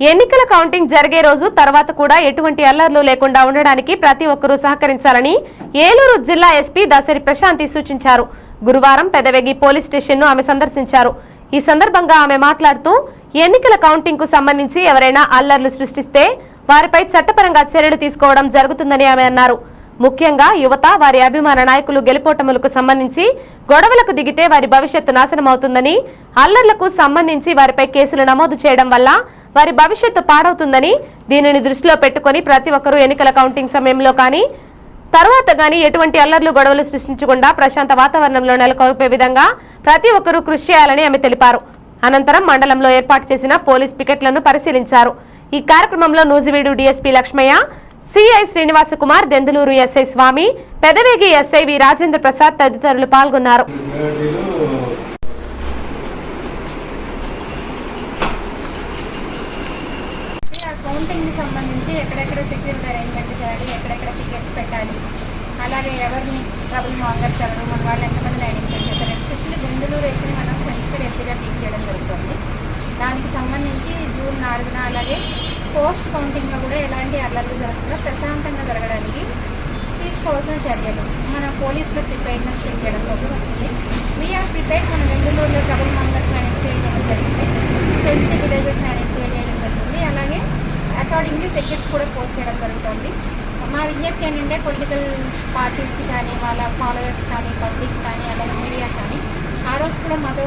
ఎన్నికల కౌంటింగ్ జరిగే రోజు తర్వాత కూడా ఎటువంటి అల్లర్లు లేకుండా ఉండడానికి ప్రతి ఒక్కరూ సహకరించాలని ఏలూరు జిల్లా ఎస్పీ దసరి ప్రశాంతి సూచించారు. గురువారం పెదవెగి పోలీస్ స్టేషన్ను ఆమె సందర్శించారు. ఈ సందర్భంగా ఆమె మాట్లాడుతూ ఎన్నికల కౌంటింగ్కు సంబంధించి ఎవరైనా అల్లర్లు సృష్టిస్తే వారిపై చట్టపరంగా చర్యలు తీసుకోవడం జరుగుతుందని ఆమె అన్నారు. ముఖ్యంగా యువత వారి అభిమాన నాయకులు గెలుపోటములకు సంబంధించి గొడవలకు దిగితే వారి భవిష్యత్తు నాశనం అవుతుందని అల్లర్లకు సంబంధించి వారిపై కేసులు నమోదు చేయడం వల్ల వారి భవిష్యత్తు పాడవుతుందని దీనిని దృష్టిలో పెట్టుకొని ప్రతి ఒక్కరూ ఎన్నికల కౌంటింగ్ సమయంలో కానీ తర్వాత గాని ఎటువంటి అల్లర్లు గొడవలు సృష్టించకుండా ప్రశాంత వాతావరణంలో నెలకొల్పే విధంగా ప్రతి ఒక్కరూ కృషి చేయాలని ఆమె తెలిపారు. అనంతరం మండలంలో ఏర్పాటు చేసిన పోలీస్ పికెట్లను పరిశీలించారు. ఈ కార్యక్రమంలో Nuzvid DSP Lakshmaiah CI Srinivasa Kumar Denduluru SI Swamy Pedavegi SI V Rajendra Prasad తదితరులు పాల్గొన్నారు ఆ కౌంటింగ్కి సంబంధించి ఎక్కడెక్కడ సెక్యూరిటీ అరేంజ్మెంట్ చేయాలి ఎక్కడెక్కడ టికెట్స్ పెట్టాలి. అలాగే ఎవరిని ట్రబుల్ మాంగర్స్ ఎవరు మన వాళ్ళు ఎంతమందిని ఐడెంటిఫై చేస్తారు ఎస్పెషల్లీ బెంగళూరు వేసి మనం సెన్సిటివ్ ఎస్సీగా ట్రీట్ చేయడం జరుగుతుంది. దానికి సంబంధించి జూన్ నాలుగున అలాగే పోస్ట్ కౌంటింగ్లో కూడా ఎలాంటి అల్లర్లు జరగకుండా ప్రశాంతంగా జరగడానికి తీసుకోవాల్సిన చర్యలు మన పోలీసుల ప్రిపేర్నెస్ చెక్ చేయడం కోసం వచ్చింది. వీఆర్ ప్రిపేర్డ్ మన బెంగళూరులో ట్రబుల్ మాంగర్స్ ఐడెంటిఫై చేయడం జరిగింది. సెన్సిటివ్ విలేజెస్ని ఐడెంటిఫై చేయడం జరుగుతుంది అలాగే అకార్డింగ్లీ టికెట్స్ కూడా పోస్ట్ చేయడం జరుగుతుంది. మా విజ్ఞప్తి ఏంటంటే పొలిటికల్ పార్టీస్కి కానీ వాళ్ళ ఫాలోవర్స్ కానీ పబ్లిక్ కానీ అలాగే మీడియా కానీ ఆ రోజు కూడా మాతో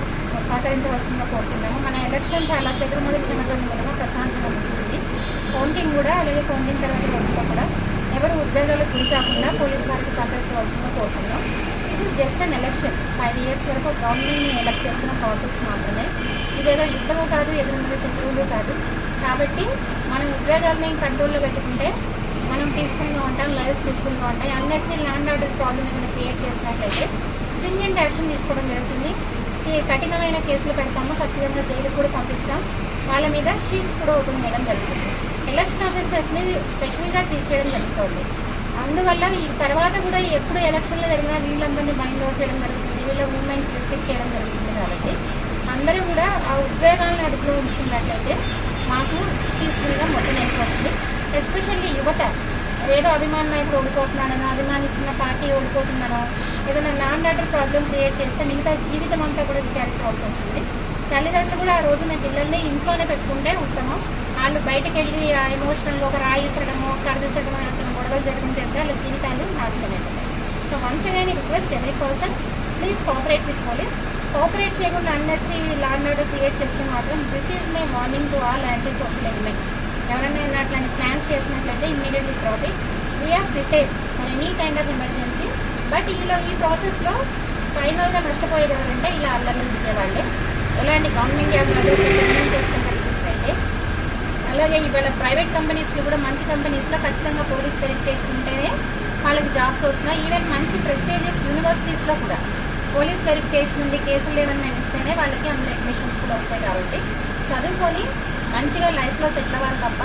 సహకరించవలసిందిగా కోరుతున్నాము. మన ఎలక్షన్ చాలా శత్రుమొదటి దినగల మూలంగా ప్రశాంతంగా ముగిసింది. కౌంటింగ్ కూడా అలాగే కౌంటింగ్ తర్వాత రోజుల్లో కూడా ఎవరు ఉద్యోగాలకు గురి కాకుండా పోలీస్ వారికి సహకరించవలసిందిగా కోరుతున్నాం. This is just an election five years వరకు గవర్నమెంట్ని ఎలక్ట్ చేస్తున్న ప్రాసెస్ మాత్రమే. ఇదేదో యుద్ధము కాదు ఎదురు శత్రువులు కాదు. కాబట్టి మనం ఉద్యోగాలని కంట్రోల్లో పెట్టుకుంటే మనం పీస్ఫుల్గా ఉంటాం లైఫ్ పీస్ఫుల్గా ఉంటాయి unnecessary law and order problem ఏదైనా క్రియేట్ చేసినట్లయితే స్ట్రింజెంట్ యాక్షన్ తీసుకోవడం జరుగుతుంది. ఈ కఠినమైన కేసులు పెడతాము ఖచ్చితంగా జైలుకు కూడా పంపిస్తాం. వాళ్ళ మీద షీట్స్ కూడా ఓపెన్ చేయడం జరుగుతుంది. ఎలక్షన్ ఆఫీసర్స్ని స్పెషల్గా ట్రీట్ చేయడం జరుగుతుంది. అందువల్ల ఈ తర్వాత కూడా ఎప్పుడు ఎలక్షన్లో జరిగినా వీళ్ళందరినీ బైండ్ అవుట్ చేయడం జరుగుతుంది. వీళ్ళ మూమెంట్స్ రిస్ట్రిక్ట్ చేయడం జరుగుతుంది కాబట్టి అందరూ కూడా ఆ ఉద్వేగాలను అదుపులో ఉంచుకున్నట్లయితే మాకు పీస్ఫుల్గా మొత్తం అవుతుంది ఎస్పెషల్లీ యువత ఏదో అభిమాన నాయకుడు ఓడిపోతున్నాడనో అభిమానిస్తున్న పార్టీ ఓడిపోతున్నానో ఏదైనా నాన్ డాటర్ ప్రాబ్లం క్రియేట్ చేస్తే మిగతా జీవితం అంతా కూడా విచారించవలసి వస్తుంది. తల్లిదండ్రులు కూడా ఆ రోజున పిల్లల్ని ఇంట్లోనే పెట్టుకుంటే ఉత్తమం. వాళ్ళు బయటకు వెళ్ళి ఆ ఎమోషనల్గా ఒక రాయించడము విసరడమో గొడవలు జరిగిన చెప్తే వాళ్ళ జీవితాలు నాశనం అయిపోతాయి so once again request every person please cooperate with police cooperate చేయకుండా అన్నెసరీ ల్యాండ్ ఆర్డర్ క్రియేట్ చేస్తే మాత్రం this is my warning to all anti social elements ఎవరైనా అట్లాంటి ప్లాన్స్ చేసినట్లయితే immediately drop we are prepare for any kind of emergency but ఈలో ఈ ప్రాసెస్లో ఫైనల్గా నష్టపోయేది ఎవరంటే ఇలా అల్లర్లు దిగేవాళ్ళే ఎలాంటి గవర్నమెంట్ జాబ్ అయితే. అలాగే ఇవాళ ప్రైవేట్ కంపెనీస్లో కూడా మంచి కంపెనీస్లో ఖచ్చితంగా పోలీస్ వెరిఫికేషన్ ఉంటేనే వాళ్ళకి జాబ్స్ వస్తున్నాయి. ఈవెన్ మంచి ప్రెస్టేజియస్ యూనివర్సిటీస్లో కూడా. పోలీస్ వెరిఫికేషన్ ఉంది కేసులు లేవని మేము ఇస్తేనే వాళ్ళకి అందులో అడ్మిషన్స్ కూడా వస్తాయి కాబట్టి. చదువుకొని మంచిగా లైఫ్లో సెటిల్ అవ్వాలి తప్ప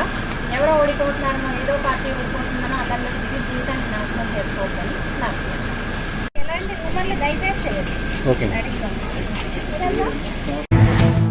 ఎవరో ఓడిపోతున్నారనో ఏదో పార్టీ ఓడిపోతుందనో అల్లర్లకు దిగి జీవితాన్ని నాశనం చేసుకోవద్దని నాకు ఎలాంటి రూమర్లు దయచేసి చేయదు